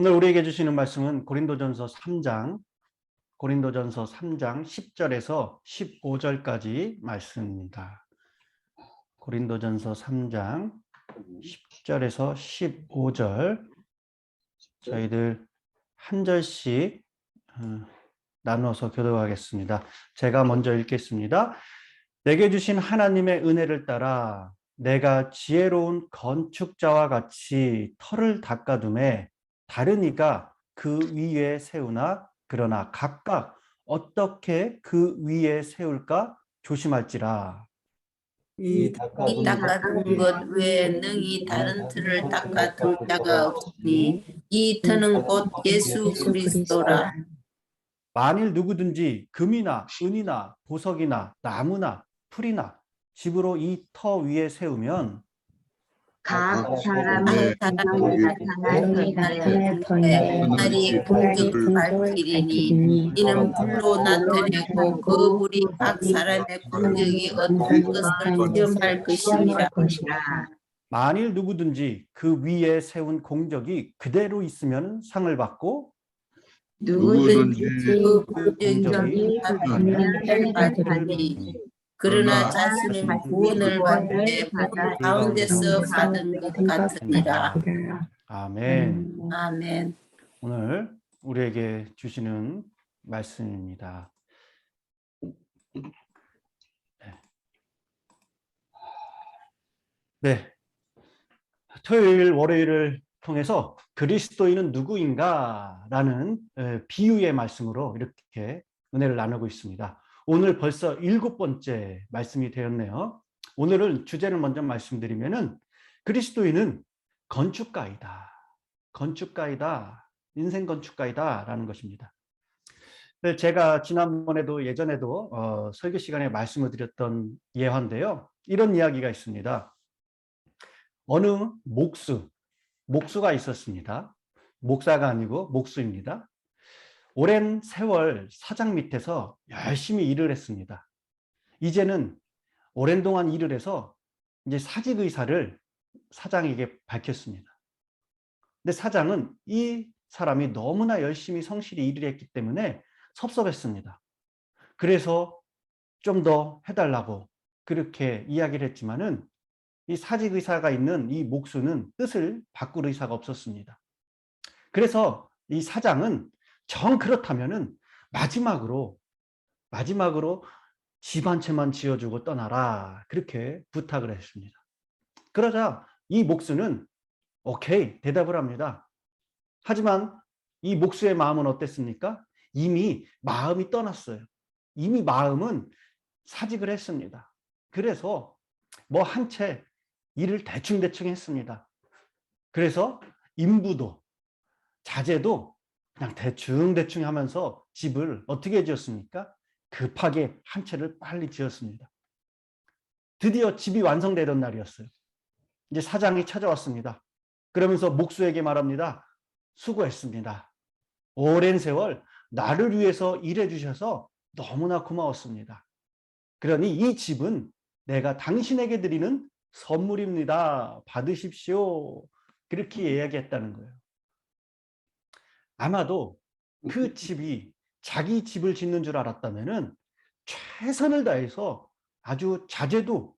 오늘 우리에게 주시는 말씀은 고린도전서 3장 고린도전서 3장 10절에서 15절까지 말씀입니다. 고린도전서 3장 10절에서 15절 저희들 한 절씩 어, 나눠서 교도하겠습니다. 제가 먼저 읽겠습니다. 내게 주신 하나님의 은혜를 따라 내가 지혜로운 건축자와 같이 터를 닦아둠에 다른 이가 그 위에 세우나 그러나 각각 어떻게 그 위에 세울까 조심할지라. 이이 닦아둔 닦아둔 것 외에 능히 다른 틀을 닦아둘 자가 없으니 이 터는 곧 예수 그리스도라. 만일 누구든지 금이나 은이나 보석이나 나무나 풀이나 집으로 이 터 위에 세우면 각각 사람의 사람의 나타날 나타날 것의 터에 터에 날이 공중 밝히리니 이는 불로 나타내고 그 불이 각 사람의 공격이 어떤 것을 시험할 것이니라. 만일 누구든지 그 위에 세운 공적이 그대로 있으면 상을 받고 누구든지 그 공적이 공격이 받으면 받으니 그러나 자신은 구원을 받을 때 가운데서 받은 것 같으니라. 아멘. 아멘. 오늘 우리에게 주시는 말씀입니다. 네. 네. 토요일, 월요일을 통해서 그리스도인은 누구인가라는 에, 비유의 말씀으로 이렇게 은혜를 나누고 있습니다. 오늘 벌써 일곱 번째 말씀이 되었네요. 오늘은 주제를 먼저 말씀드리면 은 그리스도인은 건축가이다. 건축가이다. 인생 건축가이다 라는 것입니다. 네, 제가 지난번에도 예전에도 어, 설교 시간에 말씀을 드렸던 예화인데요. 이런 이야기가 있습니다. 어느 목수, 목수가 있었습니다. 목사가 아니고 목수입니다. 오랜 세월 사장 밑에서 열심히 일을 했습니다. 이제는 오랜 동안 일을 해서 이제 사직 의사를 사장에게 밝혔습니다. 근데 사장은 이 사람이 너무나 열심히 성실히 일을 했기 때문에 섭섭했습니다. 그래서 좀 더 해달라고 그렇게 이야기를 했지만은 이 사직 의사가 있는 이 목수는 뜻을 바꿀 의사가 없었습니다. 그래서 이 사장은 정 그렇다면은 마지막으로 마지막으로 집 한 채만 지어주고 떠나라 그렇게 부탁을 했습니다. 그러자 이 목수는 오케이 대답을 합니다. 하지만 이 목수의 마음은 어땠습니까? 이미 마음이 떠났어요. 이미 마음은 사직을 했습니다. 그래서 뭐 한 채 일을 대충대충 했습니다. 그래서 인부도 자재도 그냥 대충대충 하면서 집을 어떻게 지었습니까? 급하게 한 채를 빨리 지었습니다. 드디어 집이 완성되던 날이었어요. 이제 사장이 찾아왔습니다. 그러면서 목수에게 말합니다. 수고했습니다. 오랜 세월 나를 위해서 일해 주셔서 너무나 고마웠습니다. 그러니 이 집은 내가 당신에게 드리는 선물입니다. 받으십시오. 그렇게 이야기했다는 거예요. 아마도 그 집이 자기 집을 짓는 줄 알았다면은 최선을 다해서 아주 자재도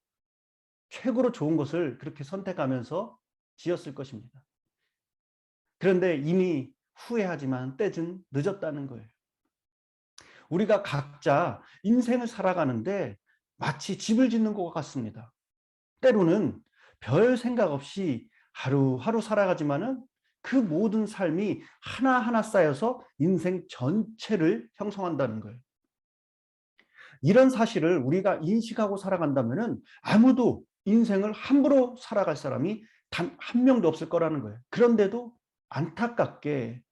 최고로 좋은 것을 그렇게 선택하면서 지었을 것입니다. 그런데 이미 후회하지만 때는 늦었다는 거예요. 우리가 각자 인생을 살아가는데 마치 집을 짓는 것 같습니다. 때로는 별 생각 없이 하루하루 살아가지만은 그 모든 삶이 하나하나 쌓여서 인생 전체를 형성한다는 거예요. 이런 사실을 우리가 인식하고 살아간다면은 아무도 인생을 함부로 살아갈 사람이 단 한 명도 없을 거라는 거예요. 그런데도 안타깝게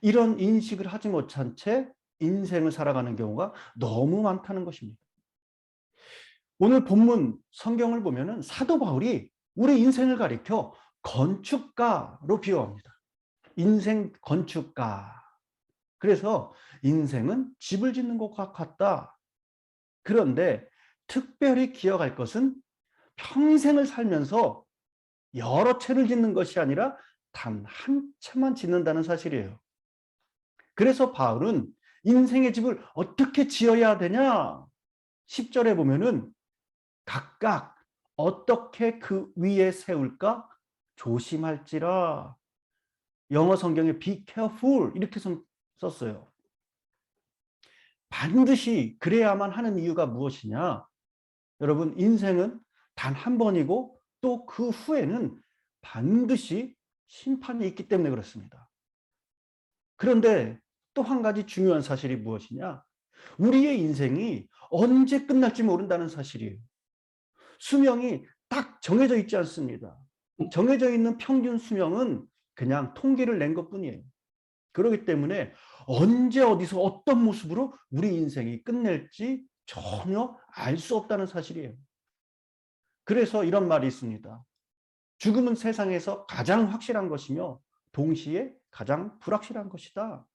이런 인식을 하지 못한 채 인생을 살아가는 경우가 너무 많다는 것입니다. 오늘 본문 성경을 보면 은 사도 바울이 우리 인생을 가리켜 건축가로 비유합니다. 인생 건축가. 그래서 인생은 집을 짓는 것과 같다. 그런데 특별히 기억할 것은 평생을 살면서 여러 채를 짓는 것이 아니라 단 한 채만 짓는다는 사실이에요. 그래서 바울은 인생의 집을 어떻게 지어야 되냐? 10절에 보면은 각각 어떻게 그 위에 세울까 조심할지라. 영어 성경에 be careful 이렇게 선- 썼어요. 반드시 그래야만 하는 이유가 무엇이냐? 여러분, 인생은 단 한 번이고 또 그 후에는 반드시 심판이 있기 때문에 그렇습니다. 그런데 또 한 가지 중요한 사실이 무엇이냐? 우리의 인생이 언제 끝날지 모른다는 사실이에요. 수명이 딱 정해져 있지 않습니다. 정해져 있는 평균 수명은 그냥 통계를 낸 것 뿐이에요. 그렇기 때문에 언제 어디서 어떤 모습으로 우리 인생이 끝낼지 전혀 알 수 없다는 사실이에요. 그래서 이런 말이 있습니다. 죽음은 세상에서 가장 확실한 것이며 동시에 가장 불확실한 것이다.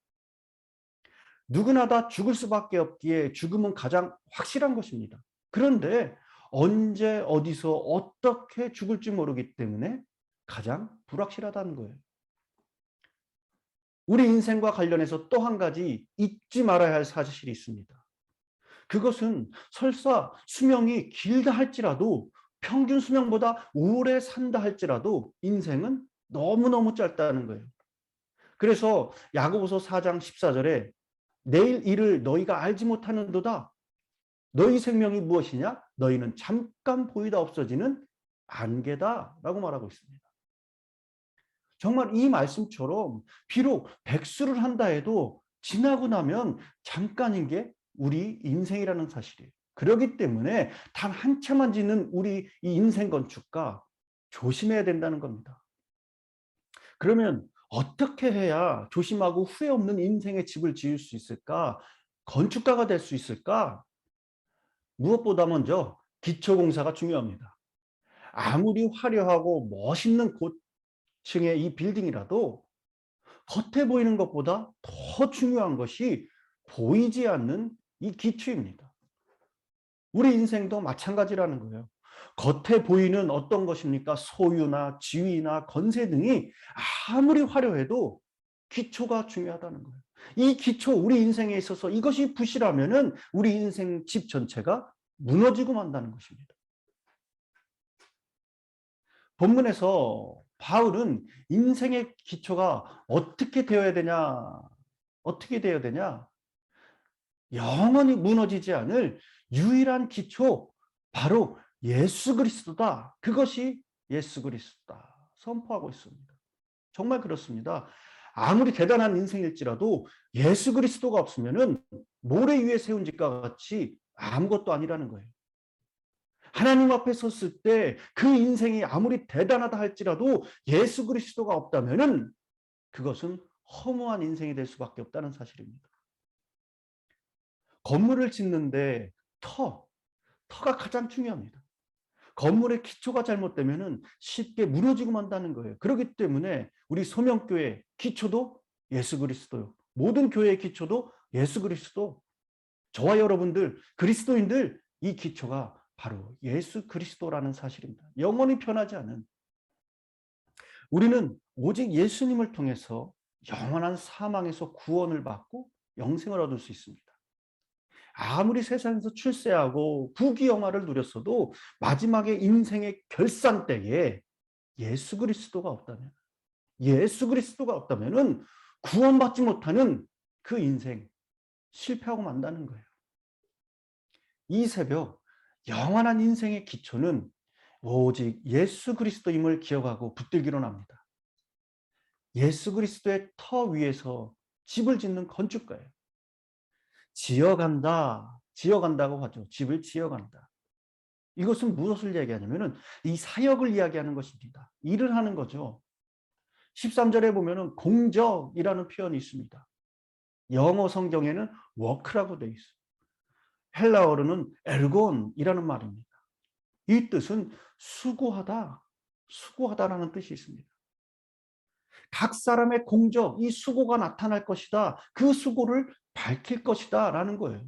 누구나 다 죽을 수밖에 없기에 죽음은 가장 확실한 것입니다. 그런데 언제 어디서 어떻게 죽을지 모르기 때문에 가장 불확실하다는 거예요. 우리 인생과 관련해서 또 한 가지 잊지 말아야 할 사실이 있습니다. 그것은 설사 수명이 길다 할지라도 평균 수명보다 오래 산다 할지라도 인생은 너무너무 짧다는 거예요. 그래서 야고보서 4장 14절에 내일 일을 너희가 알지 못하는도다. 너희 생명이 무엇이냐? 너희는 잠깐 보이다 없어지는 안개다라고 말하고 있습니다. 정말 이 말씀처럼 비록 백수를 한다 해도 지나고 나면 잠깐인 게 우리 인생이라는 사실이에요. 그렇기 때문에 단한 채만 짓는 우리 이 인생 건축가 조심해야 된다는 겁니다. 그러면 어떻게 해야 조심하고 후회 없는 인생의 집을 지을 수 있을까? 건축가가 될 수 있을까? 무엇보다 먼저 기초공사가 중요합니다. 아무리 화려하고 멋있는 고층의 이 빌딩이라도 겉에 보이는 것보다 더 중요한 것이 보이지 않는 이 기초입니다. 우리 인생도 마찬가지라는 거예요. 겉에 보이는 어떤 것입니까? 소유나 지위나 건세 등이 아무리 화려해도 기초가 중요하다는 거예요. 이 기초, 우리 인생에 있어서 이것이 부실하면 은 우리 인생 집 전체가 무너지고 만다는 것입니다. 본문에서 바울은 인생의 기초가 어떻게 되어야 되냐? 어떻게 되어야 되냐? 영원히 무너지지 않을 유일한 기초, 바로 예수 그리스도다. 그것이 예수 그리스도다. 선포하고 있습니다. 정말 그렇습니다. 아무리 대단한 인생일지라도 예수 그리스도가 없으면은 모래 위에 세운 집과 같이 아무것도 아니라는 거예요. 하나님 앞에 섰을 때 그 인생이 아무리 대단하다 할지라도 예수 그리스도가 없다면은 그것은 허무한 인생이 될 수밖에 없다는 사실입니다. 건물을 짓는데 터, 터가 가장 중요합니다. 건물의 기초가 잘못되면은 쉽게 무너지고 만다는 거예요. 그렇기 때문에 우리 소명교회 기초도 예수 그리스도요. 모든 교회의 기초도 예수 그리스도. 저와 여러분들 그리스도인들 이 기초가 바로 예수 그리스도라는 사실입니다. 영원히 변하지 않은 우리는 오직 예수님을 통해서 영원한 사망에서 구원을 받고 영생을 얻을 수 있습니다. 아무리 세상에서 출세하고 부귀영화를 누렸어도 마지막에 인생의 결산 때에 예수 그리스도가 없다면 예수 그리스도가 없다면은 구원받지 못하는 그 인생 실패하고 만다는 거예요. 이 새벽 영원한 인생의 기초는 오직 예수 그리스도임을 기억하고 붙들기로 합니다. 예수 그리스도의 터 위에서 집을 짓는 건축가예요. 지어간다, 지어간다고 하죠. 집을 지어간다. 이것은 무엇을 얘기하냐면 은 이 사역을 이야기하는 것입니다. 일을 하는 거죠. 13절에 보면은 공적이라는 표현이 있습니다. 영어 성경에는 워크라고 되어 있어요. 헬라어로는 엘곤이라는 말입니다. 이 뜻은 수고하다, 수고하다라는 뜻이 있습니다. 각 사람의 공적, 이 수고가 나타날 것이다. 그 수고를 밝힐 것이다. 라는 거예요.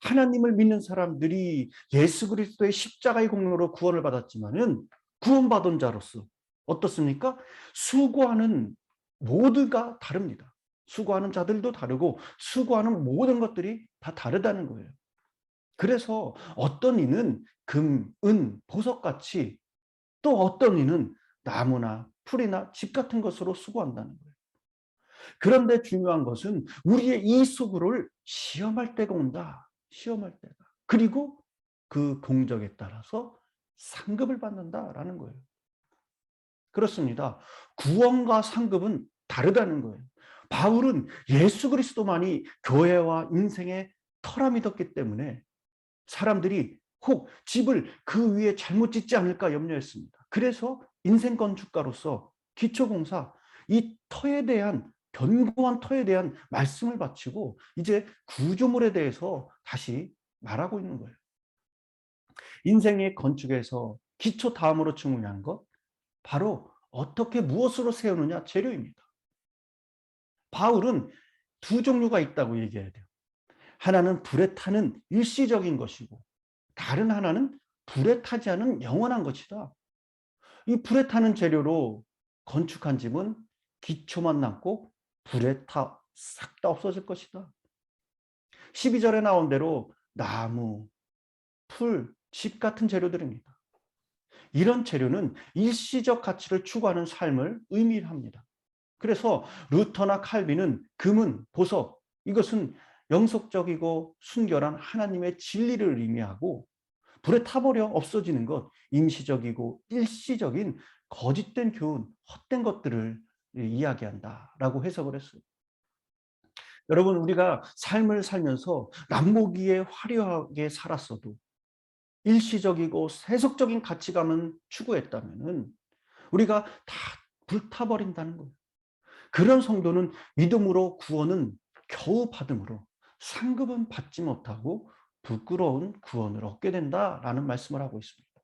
하나님을 믿는 사람들이 예수 그리스도의 십자가의 공로로 구원을 받았지만은 구원받은 자로서 어떻습니까? 수고하는 모두가 다릅니다. 수고하는 자들도 다르고 수고하는 모든 것들이 다 다르다는 거예요. 그래서 어떤 이는 금, 은, 보석같이 또 어떤 이는 나무나 풀이나 집 같은 것으로 수고한다는 거예요. 그런데 중요한 것은 우리의 이 수고를 시험할 때가 온다. 시험할 때가. 그리고 그 공적에 따라서 상급을 받는다라는 거예요. 그렇습니다. 구원과 상급은 다르다는 거예요. 바울은 예수 그리스도만이 교회와 인생의 터라 믿었기 때문에 사람들이 혹 집을 그 위에 잘못 짓지 않을까 염려했습니다. 그래서 인생 건축가로서 기초공사 이 터에 대한 견고한 터에 대한 말씀을 바치고 이제 구조물에 대해서 다시 말하고 있는 거예요. 인생의 건축에서 기초 다음으로 중요한 것 바로 어떻게 무엇으로 세우느냐 재료입니다. 바울은 두 종류가 있다고 얘기해야 돼요. 하나는 불에 타는 일시적인 것이고 다른 하나는 불에 타지 않은 영원한 것이다. 이 불에 타는 재료로 건축한 집은 기초만 남고 불에 타 싹 다 없어질 것이다. 12절에 나온 대로 나무, 풀, 집 같은 재료들입니다. 이런 재료는 일시적 가치를 추구하는 삶을 의미합니다. 그래서 루터나 칼빈은 금은 보석, 이것은 영속적이고 순결한 하나님의 진리를 의미하고 불에 타버려 없어지는 것, 임시적이고 일시적인 거짓된 교훈, 헛된 것들을 이야기한다라고 해석을 했어요. 여러분 우리가 삶을 살면서 남보기에 화려하게 살았어도 일시적이고 세속적인 가치감은 추구했다면은 우리가 다 불타버린다는 거예요. 그런 성도는 믿음으로 구원은 겨우 받음으로 상급은 받지 못하고 부끄러운 구원을 얻게 된다라는 말씀을 하고 있습니다.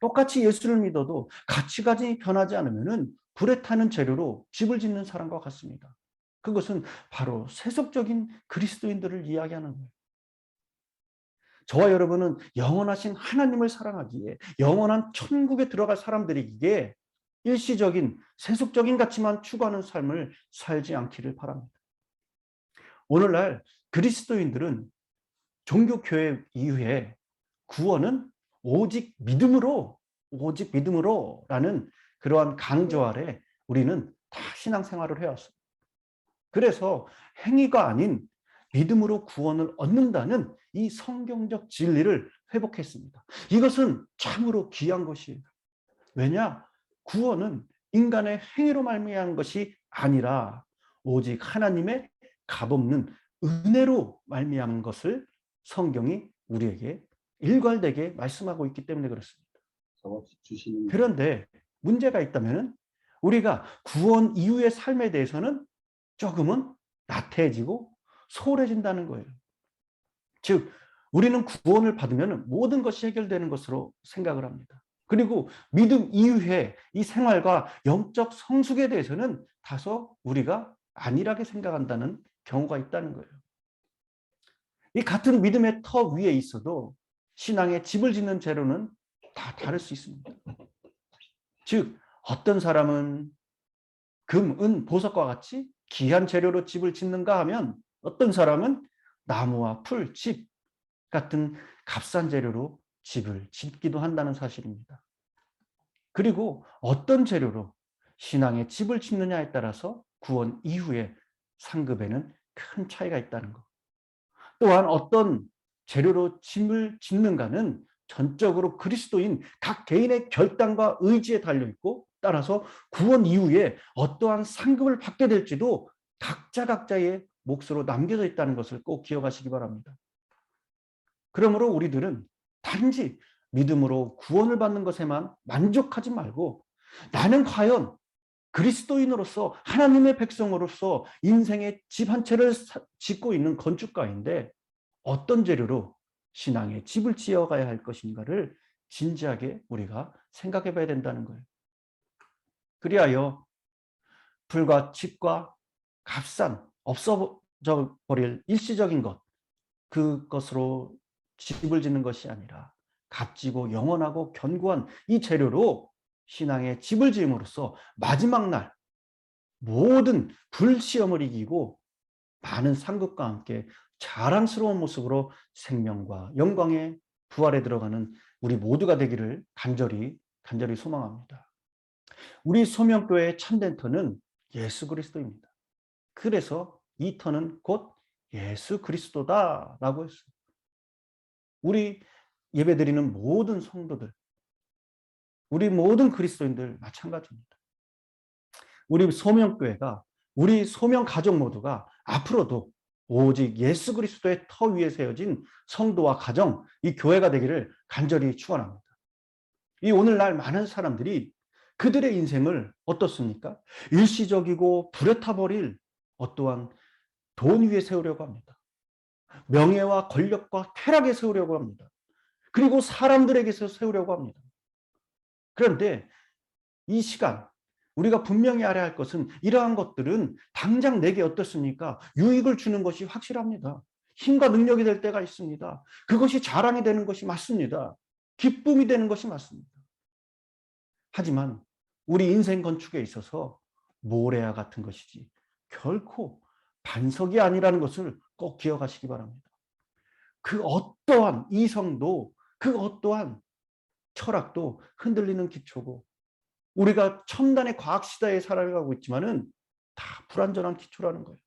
똑같이 예수를 믿어도 가치관이 변하지 않으면은 불에 타는 재료로 집을 짓는 사람과 같습니다. 그것은 바로 세속적인 그리스도인들을 이야기하는 거예요. 저와 여러분은 영원하신 하나님을 사랑하기에 영원한 천국에 들어갈 사람들이기에 일시적인 세속적인 가치만 추구하는 삶을 살지 않기를 바랍니다. 오늘날 그리스도인들은 종교교회 이후에 구원은 오직 믿음으로 오직 믿음으로 라는 그러한 강조 아래 우리는 다 신앙생활을 해왔습니다. 그래서 행위가 아닌 믿음으로 구원을 얻는다는 이 성경적 진리를 회복했습니다. 이것은 참으로 귀한 것이에요. 왜냐? 구원은 인간의 행위로 말미암은 것이 아니라 오직 하나님의 값없는 은혜로 말미암은 것을 성경이 우리에게 일괄되게 말씀하고 있기 때문에 그렇습니다. 그런데 문제가 있다면 우리가 구원 이후의 삶에 대해서는 조금은 나태해지고 소홀해진다는 거예요. 즉 우리는 구원을 받으면 모든 것이 해결되는 것으로 생각을 합니다. 그리고 믿음 이후에 이 생활과 영적 성숙에 대해서는 다소 우리가 안일하게 생각한다는 경우가 있다는 거예요. 이 같은 믿음의 터 위에 있어도 신앙의 집을 짓는 재료는 다 다를 수 있습니다. 즉 어떤 사람은 금, 은, 보석과 같이 귀한 재료로 집을 짓는가 하면 어떤 사람은 나무와 풀, 집 같은 값싼 재료로 집을 짓기도 한다는 사실입니다. 그리고 어떤 재료로 신앙의 집을 짓느냐에 따라서 구원 이후에 상급에는 큰 차이가 있다는 것. 또한 어떤 재료로 집을 짓는가는 전적으로 그리스도인 각 개인의 결단과 의지에 달려 있고 따라서 구원 이후에 어떠한 상급을 받게 될지도 각자 각자의 몫으로 남겨져 있다는 것을 꼭 기억하시기 바랍니다. 그러므로 우리들은 단지 믿음으로 구원을 받는 것에만 만족하지 말고 나는 과연 그리스도인으로서 하나님의 백성으로서 인생의 집 한 채를 짓고 있는 건축가인데 어떤 재료로 신앙의 집을 지어가야 할 것인가를 진지하게 우리가 생각해 봐야 된다는 거예요. 그리하여 불과 집과 값싼 없어져 버릴 일시적인 것 그것으로 집을 짓는 것이 아니라 값지고 영원하고 견고한 이 재료로 신앙의 집을 지음으로써 마지막 날 모든 불시험을 이기고 많은 상급과 함께 자랑스러운 모습으로 생명과 영광의 부활에 들어가는 우리 모두가 되기를 간절히 간절히 소망합니다. 우리 소명교회의 참된 터는 예수 그리스도입니다. 그래서 이 터는 곧 예수 그리스도다라고 했어요. 우리 예배드리는 모든 성도들, 우리 모든 그리스도인들 마찬가지입니다. 우리 소명교회가 우리 소명 가족 모두가 앞으로도 오직 예수 그리스도의 터 위에 세워진 성도와 가정, 이 교회가 되기를 간절히 축원합니다. 이 오늘날 많은 사람들이 그들의 인생을 어떻습니까? 일시적이고 불에 타버릴 어떠한 돈 위에 세우려고 합니다. 명예와 권력과 쾌락에 세우려고 합니다. 그리고 사람들에게서 세우려고 합니다. 그런데 이 시간 우리가 분명히 알아야 할 것은 이러한 것들은 당장 내게 어떻습니까? 유익을 주는 것이 확실합니다. 힘과 능력이 될 때가 있습니다. 그것이 자랑이 되는 것이 맞습니다. 기쁨이 되는 것이 맞습니다. 하지만 우리 인생 건축에 있어서 모래와 같은 것이지 결코 반석이 아니라는 것을 꼭 기억하시기 바랍니다. 그 어떠한 이성도 그 어떠한 철학도 흔들리는 기초고 우리가 첨단의 과학 시대에 살아가고 있지만은 다 불완전한 기초라는 거예요.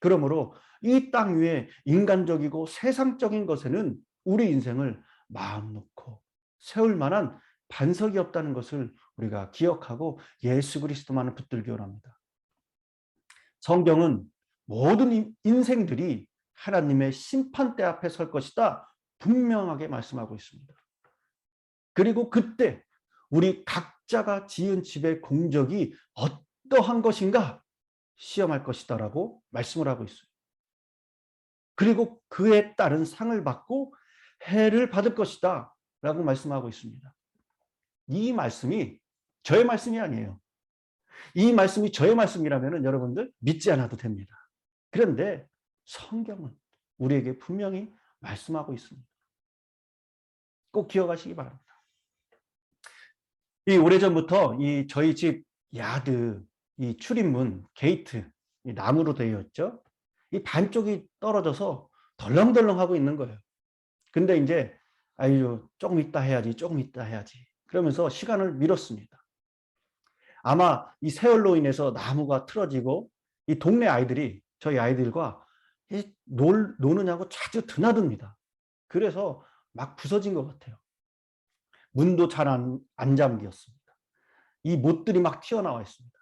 그러므로 이 땅 위에 인간적이고 세상적인 것에는 우리 인생을 마음 놓고 세울 만한 반석이 없다는 것을 우리가 기억하고 예수 그리스도만을 붙들기 원합니다. 성경은 모든 인생들이 하나님의 심판대 앞에 설 것이다 분명하게 말씀하고 있습니다. 그리고 그때 우리 각자가 지은 집의 공적이 어떠한 것인가 시험할 것이다 라고 말씀을 하고 있어요. 그리고 그에 따른 상을 받고 해를 받을 것이다 라고 말씀하고 있습니다. 이 말씀이 저의 말씀이 아니에요. 이 말씀이 저의 말씀이라면 여러분들 믿지 않아도 됩니다. 그런데 성경은 우리에게 분명히 말씀하고 있습니다. 꼭 기억하시기 바랍니다. 이 오래전부터 이 저희 집 야드 이 출입문 게이트 이 나무로 되어 있죠. 이 반쪽이 떨어져서 덜렁덜렁 하고 있는 거예요. 근데 이제 아유 조금 있다 해야지 조금 있다 해야지 그러면서 시간을 미뤘습니다. 아마 이 세월로 인해서 나무가 틀어지고 이 동네 아이들이 저희 아이들과 놀, 노느냐고 자주 드나듭니다. 그래서 막 부서진 것 같아요. 문도 잘안 안 잠겼습니다. 이 못들이 막 튀어나와 있습니다.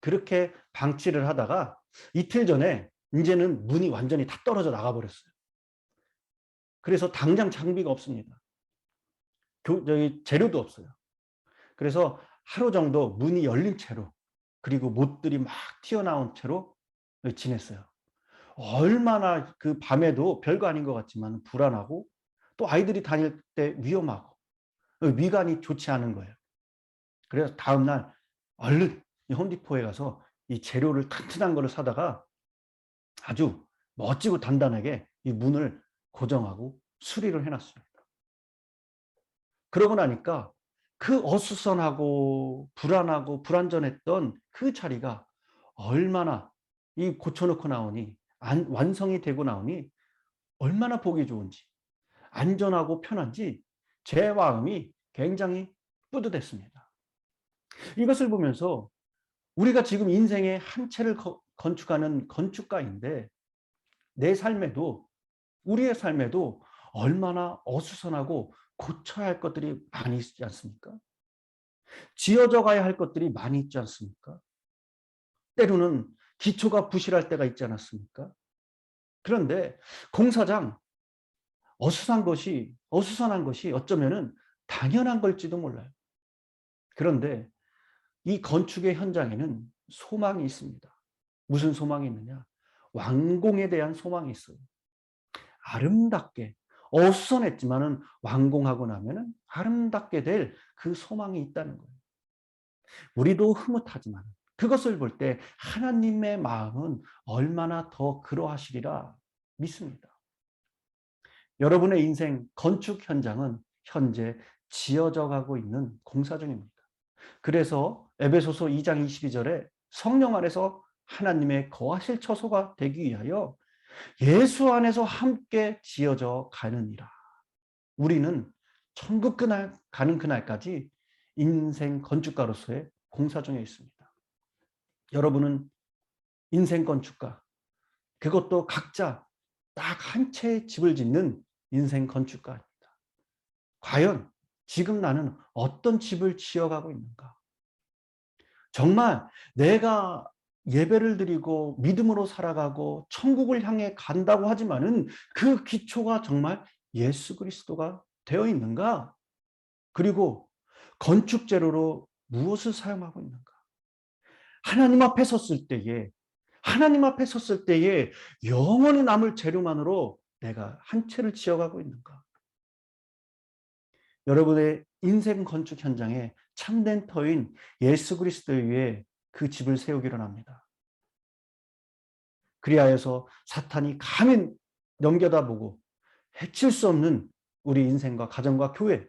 그렇게 방치를 하다가 이틀 전에 이제는 문이 완전히 다 떨어져 나가 버렸어요. 그래서 당장 장비가 없습니다. 교, 저기 재료도 없어요. 그래서 하루 정도 문이 열린 채로 그리고 못들이 막 튀어나온 채로 지냈어요. 얼마나 그 밤에도 별거 아닌 것 같지만 불안하고 또 아이들이 다닐 때 위험하고 위관이 좋지 않은 거예요. 그래서 다음날 얼른 홈디포에 가서 이 재료를 튼튼한 거를 사다가 아주 멋지고 단단하게 이 문을 고정하고 수리를 해놨습니다. 그러고 나니까 그 어수선하고 불안하고 불안전했던 그 자리가 얼마나 이 고쳐놓고 나오니 안, 완성이 되고 나오니 얼마나 보기 좋은지 안전하고 편한지 제 마음이 굉장히 뿌듯했습니다. 이것을 보면서 우리가 지금 인생의 한 채를 건축하는 건축가인데 내 삶에도 우리의 삶에도 얼마나 어수선하고 고쳐야 할 것들이 많이 있지 않습니까? 지어져 가야 할 것들이 많이 있지 않습니까? 때로는 기초가 부실할 때가 있지 않았습니까? 그런데 공사장 어수선 것이 어수선한 것이 어쩌면은 당연한 걸지도 몰라요. 그런데 이 건축의 현장에는 소망이 있습니다. 무슨 소망이 있느냐? 완공에 대한 소망이 있어요. 아름답게 어수선했지만은 완공하고 나면은 아름답게 될 그 소망이 있다는 거예요. 우리도 흐뭇하지만 그것을 볼 때 하나님의 마음은 얼마나 더 그러하시리라 믿습니다. 여러분의 인생 건축 현장은 현재 지어져 가고 있는 공사 중입니다. 그래서 에베소서 2장 22절에 성령 안에서 하나님의 거하실 처소가 되기 위하여 예수 안에서 함께 지어져 가느니라. 우리는 천국 그날 가는 그날까지 인생 건축가로서의 공사 중에 있습니다. 여러분은 인생 건축가, 그것도 각자 딱 한 채의 집을 짓는 인생 건축가입니다. 과연 지금 나는 어떤 집을 지어가고 있는가? 정말 내가 예배를 드리고 믿음으로 살아가고 천국을 향해 간다고 하지만은 그 기초가 정말 예수 그리스도가 되어 있는가? 그리고 건축 재료로 무엇을 사용하고 있는가? 하나님 앞에 섰을 때에 하나님 앞에 섰을 때에 영원히 남을 재료만으로 내가 한 채를 지어가고 있는가? 여러분의 인생 건축 현장에 참된 터인 예수 그리스도 위에 그 집을 세우기를 합니다. 그리하여서 사탄이 감히 넘겨다보고 해칠 수 없는 우리 인생과 가정과 교회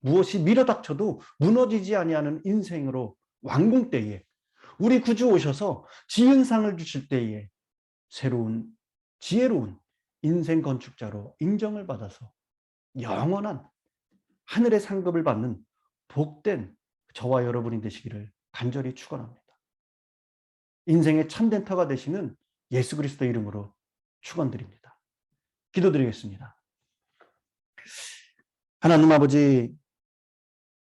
무엇이 밀어닥쳐도 무너지지 아니하는 인생으로 왕궁 때에 우리 구주 오셔서 지은상을 주실 때에 새로운 지혜로운 인생 건축자로 인정을 받아서 영원한 하늘의 상급을 받는 복된 저와 여러분이 되시기를 간절히 축원합니다. 인생의 참된 터가 되시는 예수 그리스도 이름으로 축원드립니다. 기도드리겠습니다. 하나님 아버지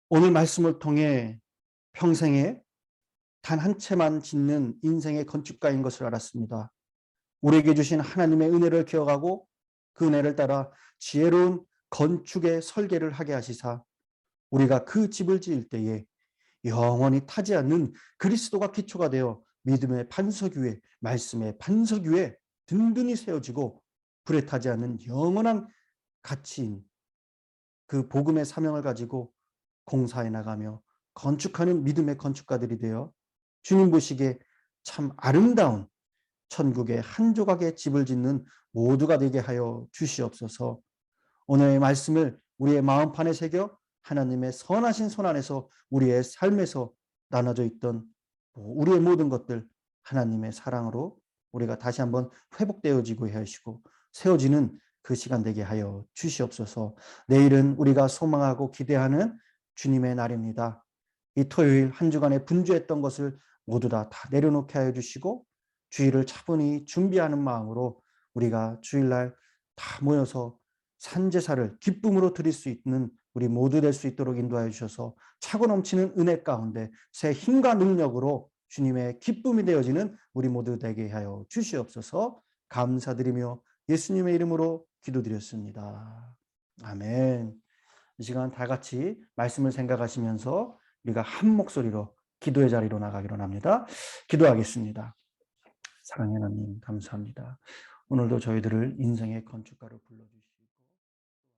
오늘 말씀을 통해 평생에 단 한 채만 짓는 인생의 건축가인 것을 알았습니다. 우리에게 주신 하나님의 은혜를 기억하고 그 은혜를 따라 지혜로운 건축의 설계를 하게 하시사 우리가 그 집을 지을 때에 영원히 타지 않는 그리스도가 기초가 되어 믿음의 반석 위에 말씀의 반석 위에 든든히 세워지고 불에 타지 않는 영원한 가치인 그 복음의 사명을 가지고 공사해 나가며 건축하는 믿음의 건축가들이 되어 주님 보시기에 참 아름다운 천국의 한 조각의 집을 짓는 모두가 되게 하여 주시옵소서. 오늘의 말씀을 우리의 마음판에 새겨 하나님의 선하신 손 안에서 우리의 삶에서 나눠져 있던 우리의 모든 것들 하나님의 사랑으로 우리가 다시 한번 회복되어지고 하시고 세워지는 그 시간 되게 하여 주시옵소서. 내일은 우리가 소망하고 기대하는 주님의 날입니다. 이 토요일 한 주간에 분주했던 것을 모두 다, 다 내려놓게 하여 주시고 주일을 차분히 준비하는 마음으로 우리가 주일날 다 모여서 산제사를 기쁨으로 드릴 수 있는 우리 모두 될 수 있도록 인도하여 주셔서 차고 넘치는 은혜 가운데 새 힘과 능력으로 주님의 기쁨이 되어지는 우리 모두 되게 하여 주시옵소서 감사드리며 예수님의 이름으로 기도드렸습니다. 아멘. 이 시간 다 같이 말씀을 생각하시면서 우리가 한 목소리로 기도의 자리로 나가기로 합니다. 기도하겠습니다. 사랑의 하나님 감사합니다. 오늘도 저희들을 인생의 건축가로 불러주시